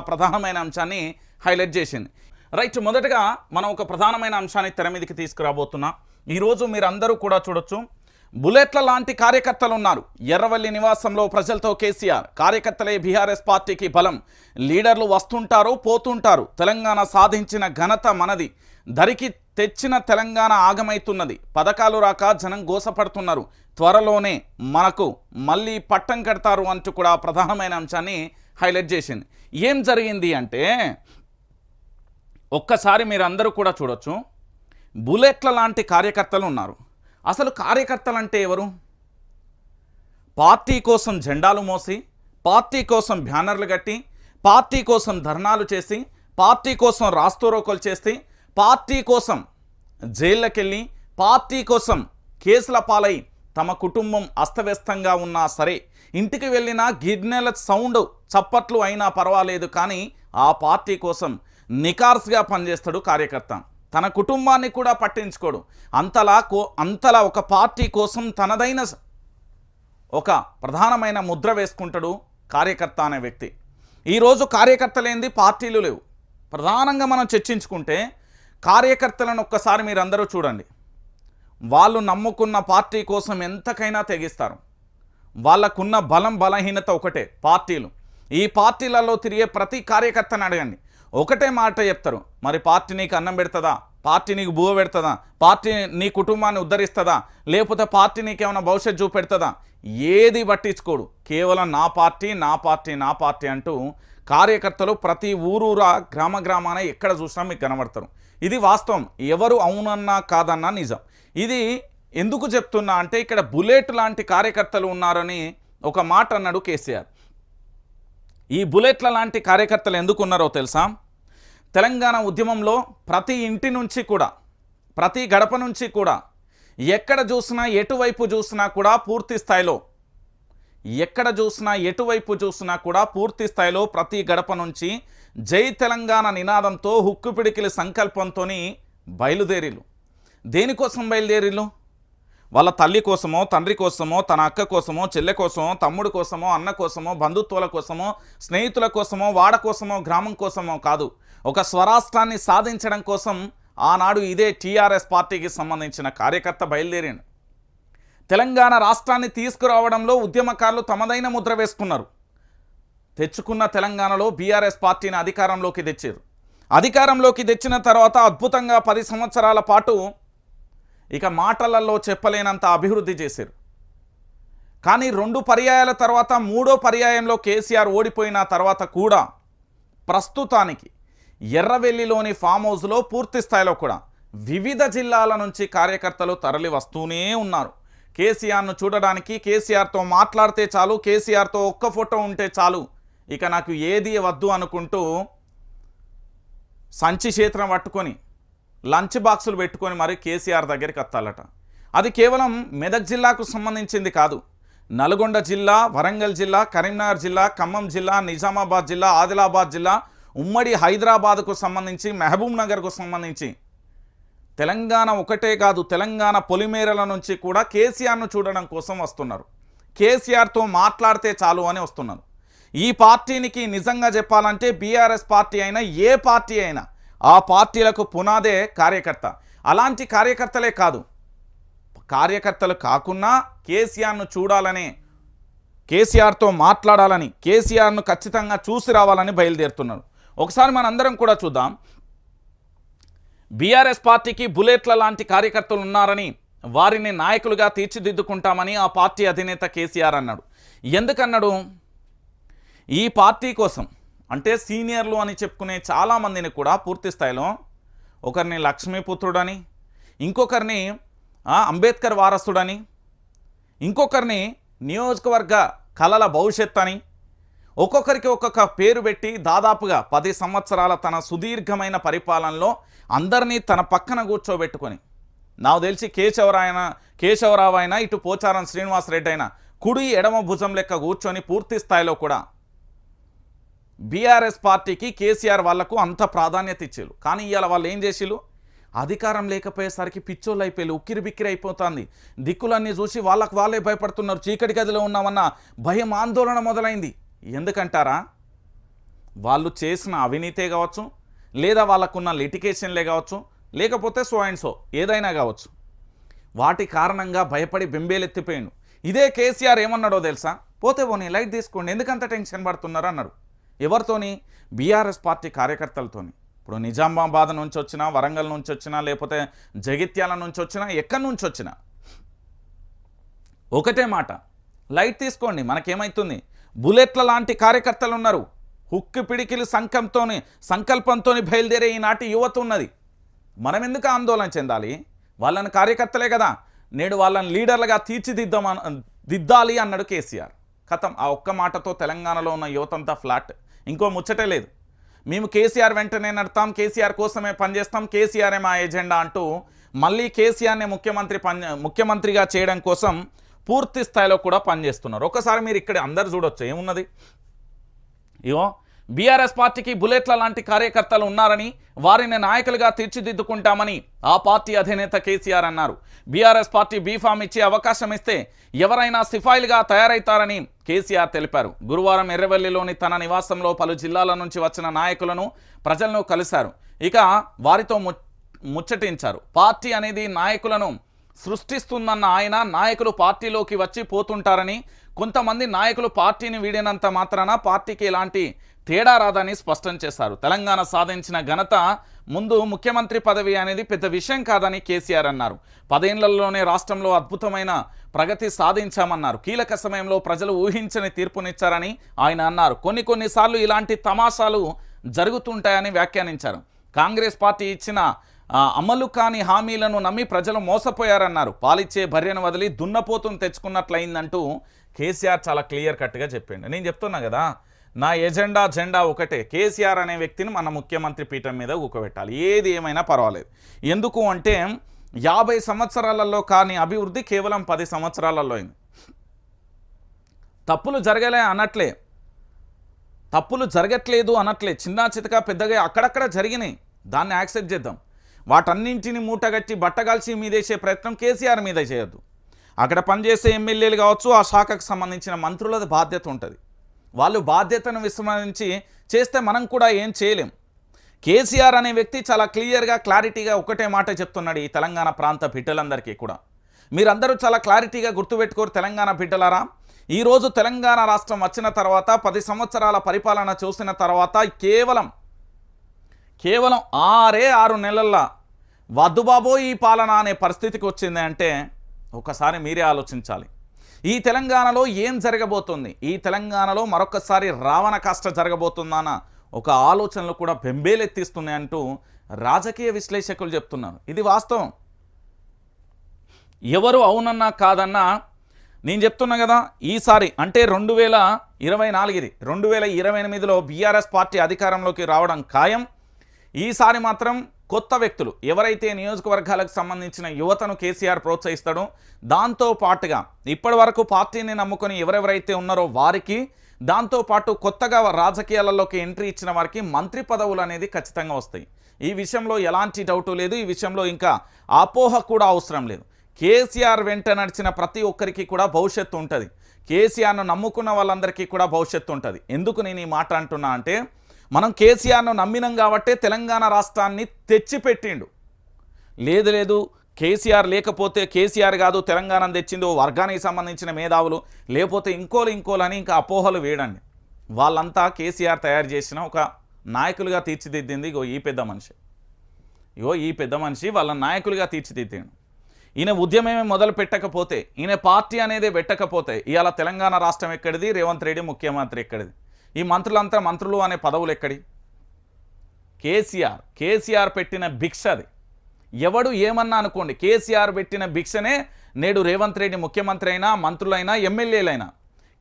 ప్రధానమైన అంశాన్ని హైలైట్ చేసింది. రైట్ మొదటగా మనం ఒక ప్రధానమైన అంశాన్ని తెర మీదకి తీసుకురాబోతున్నా. ఈరోజు మీరందరూ కూడా చూడొచ్చు. బుల్లెట్ల లాంటి కార్యకర్తలు ఉన్నారు ఎర్రవల్లి నివాసంలో ప్రజలతో కేసీఆర్. కార్యకర్తలే బీఆర్ఎస్ పార్టీకి బలం. లీడర్లు వస్తుంటారు పోతుంటారు. తెలంగాణ సాధించిన ఘనత మనది. దరికి తెచ్చిన తెలంగాణ ఆగమైతున్నది. పథకాలు రాక జనం గోసపడుతున్నారు. త్వరలోనే మనకు మళ్ళీ పట్టం కడతారు అంటూ కూడా ప్రధానమైన అంశాన్ని హైలైట్ చేసింది. ఏం జరిగింది అంటే ఒక్కసారి మీరు అందరూ కూడా చూడొచ్చు బుల్లెట్ల లాంటి కార్యకర్తలు ఉన్నారు. అసలు కార్యకర్తలు అంటే ఎవరు? పార్టీ కోసం జెండాలు మోసి పార్టీ కోసం బ్యానర్లు కట్టి పార్టీ కోసం ధర్నాలు చేసి పార్టీ కోసం రాస్తోరోకలు చేసి పార్టీ కోసం జైళ్ళకెళ్ళి పార్టీ కోసం కేసుల పాలై తమ కుటుంబం అస్తవ్యస్తంగా ఉన్నా సరే ఇంటికి వెళ్ళినా గిడ్నెల సౌండ్ చప్పట్లు అయినా పర్వాలేదు కానీ ఆ పార్టీ కోసం నికార్స్గా పనిచేస్తాడు కార్యకర్త. తన కుటుంబాన్ని కూడా పట్టించుకోడు. అంతలా కో అంతలా ఒక పార్టీ కోసం తనదైన ఒక ప్రధానమైన ముద్ర వేసుకుంటాడు కార్యకర్త అనే వ్యక్తి. ఈరోజు కార్యకర్తలేంది పార్టీలు లేవు. ప్రధానంగా మనం చర్చించుకుంటే కార్యకర్తలను ఒక్కసారి మీరందరూ చూడండి. వాళ్ళు నమ్ముకున్న పార్టీ కోసం ఎంతకైనా తెగిస్తారు. వాళ్ళకున్న బలం బలహీనత ఒకటే పార్టీలు. ఈ పార్టీలలో తిరిగే ప్రతి కార్యకర్తని అడగండి. ఒకటే మాట చెప్తారు మరి పార్టీ నీకు అన్నం పెడుతుందా? పార్టీ నీకు బువ పెడుతుందా? పార్టీ నీ కుటుంబాన్ని ఉద్ధరిస్తుందా? లేకపోతే పార్టీ నీకేమైనా భవిష్యత్తు చూపెడుతుందా? ఏది పట్టించుకోడు. కేవలం నా పార్టీ నా పార్టీ నా పార్టీ అంటూ కార్యకర్తలు ప్రతి ఊరూరా గ్రామ గ్రామాన ఎక్కడ చూసినా మీకు కనబడతారు. ఇది వాస్తవం. ఎవరు అవునన్నా కాదన్నా నిజం. ఇది ఎందుకు చెప్తున్నా అంటే ఇక్కడ బుల్లెట్ లాంటి కార్యకర్తలు ఉన్నారని ఒక మాట అన్నాడు కేసీఆర్. ఈ బుల్లెట్ల లాంటి కార్యకర్తలు ఎందుకు ఉన్నారో తెలుసా? తెలంగాణ ఉద్యమంలో ప్రతి ఇంటి నుంచి కూడా ప్రతి గడప నుంచి కూడా ఎక్కడ చూసినా ఎటువైపు చూసినా కూడా పూర్తి స్థాయిలో ఎక్కడ చూసినా ఎటువైపు చూసినా కూడా పూర్తి స్థాయిలో ప్రతి గడప నుంచి జై తెలంగాణ నినాదంతో హుక్కు పిడికిలి సంకల్పంతో బయలుదేరిలు దేనికోసం బయలుదేరిలు వాళ్ళ తల్లి కోసమో తండ్రి కోసమో తన అక్క కోసమో చెల్లె కోసమో తమ్ముడు కోసమో అన్న కోసమో బంధుత్వాల కోసమో స్నేహితుల కోసమో వాడ కోసమో గ్రామం కోసమో కాదు. ఒక స్వరాష్ట్రాన్ని సాధించడం కోసం ఆనాడు ఇదే టీఆర్ఎస్ పార్టీకి సంబంధించిన కార్యకర్త బయలుదేరాడు. తెలంగాణ రాష్ట్రాన్ని తీసుకురావడంలో ఉద్యమకారులు తమదైన ముద్ర వేసుకున్నారు. తెచ్చుకున్న తెలంగాణలో బీఆర్ఎస్ పార్టీని అధికారంలోకి తెచ్చారు. అధికారంలోకి తెచ్చిన తర్వాత అద్భుతంగా పది సంవత్సరాల పాటు ఇక మాటలలో చెప్పలేనంత అభివృద్ధి చేశారు. కానీ రెండు పర్యాయాల తర్వాత మూడో పర్యాయంలో కేసీఆర్ ఓడిపోయిన తర్వాత కూడా ప్రస్తుతానికి ఎర్రవెల్లిలోని ఫామ్ హౌస్లో పూర్తి స్థాయిలో కూడా వివిధ జిల్లాల నుంచి కార్యకర్తలు తరలి వస్తూనే ఉన్నారు. కేసీఆర్ను చూడడానికి కేసీఆర్తో మాట్లాడితే చాలు కేసీఆర్తో ఒక్క ఫోటో ఉంటే చాలు. ఇక నాకు ఏది వద్దు అనుకుంటూ సంచి చేతిని పట్టుకొని లంచ్ బాక్సులు పెట్టుకొని మరి కేసీఆర్ దగ్గరికి వస్తాలట. అది కేవలం మెదక్ జిల్లాకు సంబంధించింది కాదు. నల్గొండ జిల్లా వరంగల్ జిల్లా కరీంనగర్ జిల్లా ఖమ్మం జిల్లా నిజామాబాద్ జిల్లా ఆదిలాబాద్ జిల్లా ఉమ్మడి హైదరాబాద్కు సంబంధించి మహబూబ్ నగర్కు సంబంధించి. తెలంగాణ ఒకటే కాదు తెలంగాణ పొలిమేరల నుంచి కూడా కేసీఆర్ను చూడడం కోసం వస్తున్నారు. కేసీఆర్తో మాట్లాడితే చాలు అని వస్తున్నారు. ఈ పార్టీనికి నిజంగా చెప్పాలంటే బీఆర్ఎస్ పార్టీ అయినా ఏ పార్టీ అయినా ఆ పార్టీలకు పునాదే కార్యకర్త. అలాంటి కార్యకర్తలే కాదు. కార్యకర్తలు కాకున్నా కేసీఆర్ను చూడాలనే కేసీఆర్తో మాట్లాడాలని కేసీఆర్ను ఖచ్చితంగా చూసి రావాలని బయలుదేరుతున్నారు. ఒకసారి మనందరం కూడా చూద్దాం. బీఆర్ఎస్ పార్టీకి బుల్లెట్ల లాంటి కార్యకర్తలు ఉన్నారని వారిని నాయకులుగా తీర్చిదిద్దుకుంటామని ఆ పార్టీ అధినేత కేసీఆర్ అన్నాడు. ఎందుకన్నాడు? ఈ పార్టీ కోసం అంటే సీనియర్లు అని చెప్పుకునే చాలామందిని కూడా పూర్తి స్థాయిలో ఒకరిని లక్ష్మీపుత్రుడని ఇంకొకరిని అంబేద్కర్ వారసుడని ఇంకొకరిని నియోజకవర్గ కళల భవిష్యత్ అని ఒక్కొక్కరికి ఒక్కొక్క పేరు పెట్టి దాదాపుగా పది సంవత్సరాల తన సుదీర్ఘమైన పరిపాలనలో అందరినీ తన పక్కన కూర్చోబెట్టుకొని నాకు తెలిసి కేశవరాయన కేశవరావు అయినా ఇటు పోచారం శ్రీనివాసరెడ్డి అయినా కుడి ఎడమ భుజం లెక్క కూర్చొని పూర్తి స్థాయిలో కూడా బీఆర్ఎస్ పార్టీకి కేసీఆర్ వాళ్ళకు అంత ప్రాధాన్యత ఇచ్చారు కానీ ఇవాళ వాళ్ళు ఏం చేసిళ్ళు? అధికారం లేకపోయేసరికి పిచ్చోళ్ళు అయిపోయి ఉక్కిరి బిక్కిరి అయిపోతుంది. దిక్కులన్నీ చూసి వాళ్ళకు వాళ్ళే భయపడుతున్నారు. చీకటి గదిలో ఉన్నామన్న భయం ఆందోళన మొదలైంది. ఎందుకంటారా? వాళ్ళు చేసిన అవినీతే కావచ్చు లేదా వాళ్ళకున్న లిటికేషన్లే కావచ్చు లేకపోతే సో అండ్ సో ఏదైనా కావచ్చు. వాటి కారణంగా భయపడి బెంబేలెత్తిపోయాడు. ఇదే కేసీఆర్ ఏమన్నాడో తెలుసా? పోతే పోనీ లైట్ తీసుకోండి ఎందుకంత టెన్షన్ పడుతున్నారు అన్నాడు ఎవరితోని? బీఆర్ఎస్ పార్టీ కార్యకర్తలతోని. ఇప్పుడు నిజామాబాద్ నుంచి వచ్చినా వరంగల్ నుంచి వచ్చినా లేకపోతే జగిత్యాల నుంచి వచ్చినా ఎక్కడి నుంచి వచ్చినా ఒకటే మాట. లైట్ తీసుకోండి మనకేమవుతుంది బుల్లెట్ల లాంటి కార్యకర్తలు ఉన్నారు హుక్కి పిడికిలు సంకంతో సంకల్పంతో బయలుదేరే ఈనాటి యువత ఉన్నది. మనం ఎందుకు ఆందోళన చెందాలి? వాళ్ళని కార్యకర్తలే కదా. నేడు వాళ్ళని లీడర్లుగా తీర్చిదిద్దామ దిద్దాలి అన్నాడు కేసీఆర్. కథం ఆ ఒక్క మాటతో తెలంగాణలో ఉన్న యువతంతా ఫ్లాట్. ఇంకో ముచ్చటే లేదు. మేము కేసీఆర్ వెంటనే నడతాం కేసీఆర్ కోసమే పనిచేస్తాం కేసీఆరే మా ఎజెండా అంటూ మళ్ళీ కేసీఆర్ని ముఖ్యమంత్రి పని ముఖ్యమంత్రిగా చేయడం కోసం పూర్తి స్థాయిలో కూడా పనిచేస్తున్నారు. ఒకసారి మీరు ఇక్కడ అందరు చూడొచ్చు ఏమున్నది? ఇగో బీఆర్ఎస్ పార్టీకి బుల్లెట్ల లాంటి కార్యకర్తలు ఉన్నారని వారిని నాయకులుగా తీర్చిదిద్దుకుంటామని ఆ పార్టీ అధినేత కేసీఆర్ అన్నారు. బీఆర్ఎస్ పార్టీ బీఫామ్ ఇచ్చే అవకాశం ఇస్తే ఎవరైనా సిఫాయిలుగా తయారవుతారని కేసీఆర్ తెలిపారు. గురువారం ఎర్రవెల్లిలోని తన నివాసంలో పలు జిల్లాల నుంచి వచ్చిన నాయకులను ప్రజలను కలిశారు. ఇక వారితో ము ముచ్చటించారు. పార్టీ అనేది నాయకులను సృష్టిస్తుందన్న ఆయన నాయకులు పార్టీలోకి వచ్చి పోతుంటారని కొంతమంది నాయకులు పార్టీని వీడినంత మాత్రాన పార్టీకి ఎలాంటి తేడా రాదని స్పష్టం చేశారు. తెలంగాణ సాధించిన ఘనత ముందు ముఖ్యమంత్రి పదవి అనేది పెద్ద విషయం కాదని కేసీఆర్ అన్నారు. పదేళ్ళలోనే రాష్ట్రంలో అద్భుతమైన ప్రగతి సాధించామన్నారు. కీలక సమయంలో ప్రజలు ఊహించని తీర్పునిచ్చారని ఆయన అన్నారు. కొన్ని కొన్నిసార్లు ఇలాంటి తమాషాలు జరుగుతుంటాయని వ్యాఖ్యానించారు. కాంగ్రెస్ పార్టీ ఇచ్చిన అమలు కాని హామీలను నమ్మి ప్రజలు మోసపోయారన్నారు. పాలిచ్చే భర్యను వదిలి దున్నపోతును తెచ్చుకున్నట్లయిందంటూ కేసీఆర్ చాలా క్లియర్ కట్గా చెప్పిండు. నేను చెప్తున్నా కదా నా ఎజెండా జెండా ఒకటే. కేసీఆర్ అనే వ్యక్తిని మన ముఖ్యమంత్రి పీఠం మీద ఊకబెట్టాలి. ఏది ఏమైనా పర్వాలేదు. ఎందుకు అంటే యాభై సంవత్సరాలలో కాని అభివృద్ధి కేవలం పది సంవత్సరాలలో అయింది. తప్పులు జరగలే అనట్లే. తప్పులు జరగట్లేదు అనట్లే. చిన్న చితక పెద్దగా అక్కడక్కడ జరిగినాయి. దాన్ని యాక్సెప్ట్ చేద్దాం. వాటన్నింటిని మూటగట్టి బట్టగాల్చి మీదేసే ప్రయత్నం కేసీఆర్ మీద చేయొద్దు. అక్కడ పనిచేసే ఎమ్మెల్యేలు కావచ్చు ఆ శాఖకు సంబంధించిన మంత్రులది బాధ్యత ఉంటుంది. వాళ్ళు బాధ్యతను విస్మరించి చేస్తే మనం కూడా ఏం చేయలేం. కేసీఆర్ అనే వ్యక్తి చాలా క్లియర్గా క్లారిటీగా ఒకటే మాట చెప్తున్నాడు ఈ తెలంగాణ ప్రాంత బిడ్డలందరికీ కూడా. మీరందరూ చాలా క్లారిటీగా గుర్తుపెట్టుకోరు తెలంగాణ బిడ్డలారా. ఈరోజు తెలంగాణ రాష్ట్రం వచ్చిన తర్వాత పది సంవత్సరాల పరిపాలన చూసిన తర్వాత కేవలం కేవలం ఆరే ఆరు నెలల్లో వద్దుబాబో ఈ పాలన అనే పరిస్థితికి వచ్చింది అంటే ఒకసారి మీరే ఆలోచించాలి. ఈ తెలంగాణలో ఏం జరగబోతుంది? ఈ తెలంగాణలో మరొకసారి రావణ కాష్ట జరగబోతుందన్న ఒక ఆలోచనలు కూడా బెంబేలెత్తిస్తున్నాయి అంటూ రాజకీయ విశ్లేషకులు చెప్తున్నారు. ఇది వాస్తవం. ఎవరు అవునన్నా కాదన్నా నేను చెప్తున్నా కదా ఈసారి అంటే రెండు వేల ఇరవై నాలుగుది రెండు వేల ఇరవై ఎనిమిదిలో బీఆర్ఎస్ పార్టీ అధికారంలోకి రావడం ఖాయం. ఈసారి మాత్రం కొత్త వ్యక్తులు ఎవరైతే నియోజకవర్గాలకు సంబంధించిన యువతను కేసీఆర్ ప్రోత్సహిస్తాడో దాంతో పాటుగా ఇప్పటి వరకు పార్టీని నమ్ముకొని ఎవరెవరైతే ఉన్నారో వారికి దాంతోపాటు కొత్తగా రాజకీయాలలోకి ఎంట్రీ ఇచ్చిన వారికి మంత్రి పదవులు అనేది ఖచ్చితంగా వస్తాయి. ఈ విషయంలో ఎలాంటి డౌటు లేదు ఈ విషయంలో ఇంకా అపోహ కూడా అవసరం లేదు. కేసీఆర్ వెంట నడిచిన ప్రతి ఒక్కరికి కూడా భవిష్యత్తు ఉంటుంది. కేసీఆర్ను నమ్ముకున్న వాళ్ళందరికీ కూడా భవిష్యత్తు ఉంటుంది. ఎందుకు నేను ఈ మాట అంటున్నా అంటే మనం కేసీఆర్ను నమ్మినాం కాబట్టే తెలంగాణ రాష్ట్రాన్ని తెచ్చిపెట్టిండు. లేదు లేదు కేసీఆర్ లేకపోతే కేసీఆర్ కాదు తెలంగాణ తెచ్చిందో వర్గానికి సంబంధించిన మేధావులు లేకపోతే ఇంకోలు ఇంకోలని ఇంకా అపోహలు వేయడండి. వాళ్ళంతా కేసీఆర్ తయారు చేసిన ఒక నాయకులుగా తీర్చిదిద్దింది ఇగో ఈ పెద్ద మనిషి. ఇగో ఈ పెద్ద మనిషి వాళ్ళ నాయకులుగా తీర్చిదిద్దాడు. ఈయన ఉద్యమమే మొదలు పెట్టకపోతే ఈయన పార్టీ అనేది పెట్టకపోతే ఇవాళ తెలంగాణ రాష్ట్రం ఎక్కడిది? రేవంత్ రెడ్డి ముఖ్యమంత్రి ఎక్కడిది? ఈ మంత్రులంతా మంత్రులు అనే పదవులు ఎక్కడి? కేసీఆర్. కేసీఆర్ పెట్టిన భిక్ష అది. ఎవడు ఏమన్నా అనుకోండి కేసీఆర్ పెట్టిన భిక్షనే నేడు రేవంత్ రెడ్డి ముఖ్యమంత్రి అయినా మంత్రులైనా ఎమ్మెల్యేలైనా.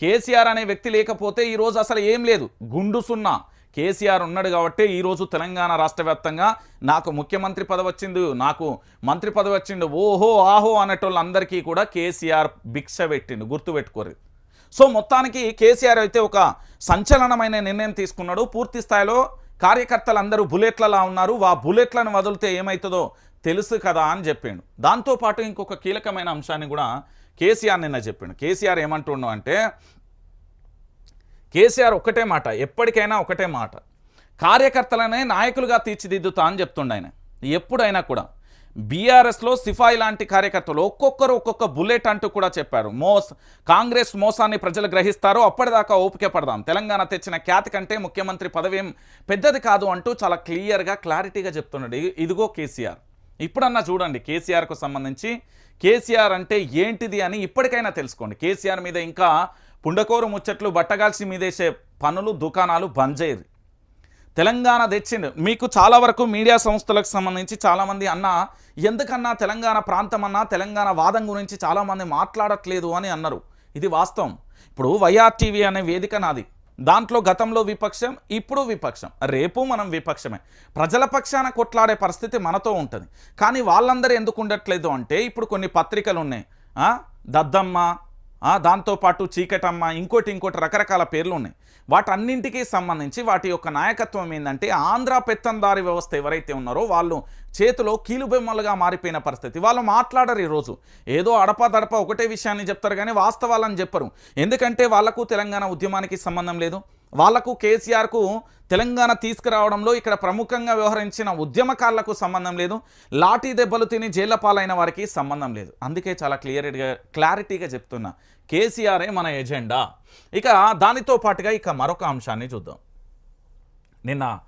కేసీఆర్ అనే వ్యక్తి లేకపోతే ఈరోజు అసలు ఏం లేదు. గుండు సున్నా. కేసీఆర్ ఉన్నాడు కాబట్టి ఈరోజు తెలంగాణ రాష్ట్ర వ్యాప్తంగా నాకు ముఖ్యమంత్రి పదవి వచ్చింది నాకు మంత్రి పదవి వచ్చిండు ఓహో ఆహో అనేటోళ్ళందరికీ కూడా కేసీఆర్ భిక్ష పెట్టిండు. గుర్తుపెట్టుకోరు. సో మొత్తానికి కేసీఆర్ అయితే ఒక సంచలనమైన నిర్ణయం తీసుకున్నాడు. పూర్తి స్థాయిలో కార్యకర్తలందరూ బుల్లెట్లలా ఉన్నారు. ఆ బుల్లెట్లను వదిలితే ఏమవుతుందో తెలుసు కదా అని చెప్పిండు. దాంతోపాటు ఇంకొక కీలకమైన అంశాన్ని కూడా కేసీఆర్ నిన్న చెప్పిండు. కేసీఆర్ ఏమంటుండు అంటే కేసీఆర్ ఒకటే మాట ఎప్పటికైనా ఒకటే మాట. కార్యకర్తలనే నాయకులుగా తీర్చిదిద్దుతా అని చెప్తుండ ఆయన. ఎప్పుడైనా కూడా. బీఆర్ఎస్లో సిఫాయి లాంటి కార్యకర్తలు ఒక్కొక్కరు ఒక్కొక్క బుల్లెట్ అంటూ కూడా చెప్పారు. మోస్ కాంగ్రెస్ మోసాన్ని ప్రజలు గ్రహిస్తారు అప్పటిదాకా ఓపిక పడదాం. తెలంగాణ తెచ్చిన ఖ్యాతి కంటే ముఖ్యమంత్రి పదవి ఏం పెద్దది కాదు అంటూ చాలా క్లియర్గా క్లారిటీగా చెప్తున్నాడు. ఇదిగో కేసీఆర్. ఇప్పుడన్నా చూడండి కేసీఆర్కు సంబంధించి. కేసీఆర్ అంటే ఏంటిది అని ఇప్పటికైనా తెలుసుకోండి. కేసీఆర్ మీద ఇంకా పుండకోరు ముచ్చట్లు బట్టగాల్సి మీదేసే పనులు దుకాణాలు బంద్ చేయరు తెలంగాణ తెచ్చిండు. మీకు చాలా వరకు మీడియా సంస్థలకు సంబంధించి చాలామంది అన్న ఎందుకన్నా తెలంగాణ ప్రాంతం అన్నా తెలంగాణ వాదం గురించి చాలామంది మాట్లాడట్లేదు అని అన్నారు. ఇది వాస్తవం. ఇప్పుడు వైఆర్టీవీ అనే వేదిక నాది. దాంట్లో గతంలో విపక్షం ఇప్పుడు విపక్షం. రేపు మనం విపక్షమే. ప్రజల పక్షాన కొట్లాడే పరిస్థితి మనతో ఉంటుంది. కానీ వాళ్ళందరూ ఎందుకు ఉండట్లేదు అంటే ఇప్పుడు కొన్ని పత్రికలు ఉన్నాయి దద్దమ్మ దాంతోపాటు చీకటమ్మ ఇంకోటి ఇంకోటి రకరకాల పేర్లు ఉన్నాయి. వాటన్నింటికి సంబంధించి వాటి యొక్క నాయకత్వం ఏంటంటే ఆంధ్ర పెత్తందారి వ్యవస్థ ఎవరైతే ఉన్నారో వాళ్ళు చేతిలో కీలుబొమ్మలుగా మారిపోయిన పరిస్థితి. వాళ్ళు మాట్లాడరు ఈరోజు. ఏదో అడపాదడప ఒకటే విషయాన్ని చెప్తారు కానీ వాస్తవాలని చెప్పరు. ఎందుకంటే వాళ్ళకు తెలంగాణ ఉద్యమానికి సంబంధం లేదు. వాళ్ళకు కేసీఆర్కు తెలంగాణ తీసుకురావడంలో ఇక్కడ ప్రముఖంగా వ్యవహరించిన ఉద్యమకారులకు సంబంధం లేదు. లాఠీ దెబ్బలు తిని జైళ్ళ పాలైన వారికి సంబంధం లేదు. అందుకే చాలా క్లియర్గా క్లారిటీగా చెప్తున్నా. కేసీఆరే మన ఎజెండా. ఇక దానితో పాటుగా ఇక మరొక అంశాన్ని చూద్దాం. నిన్న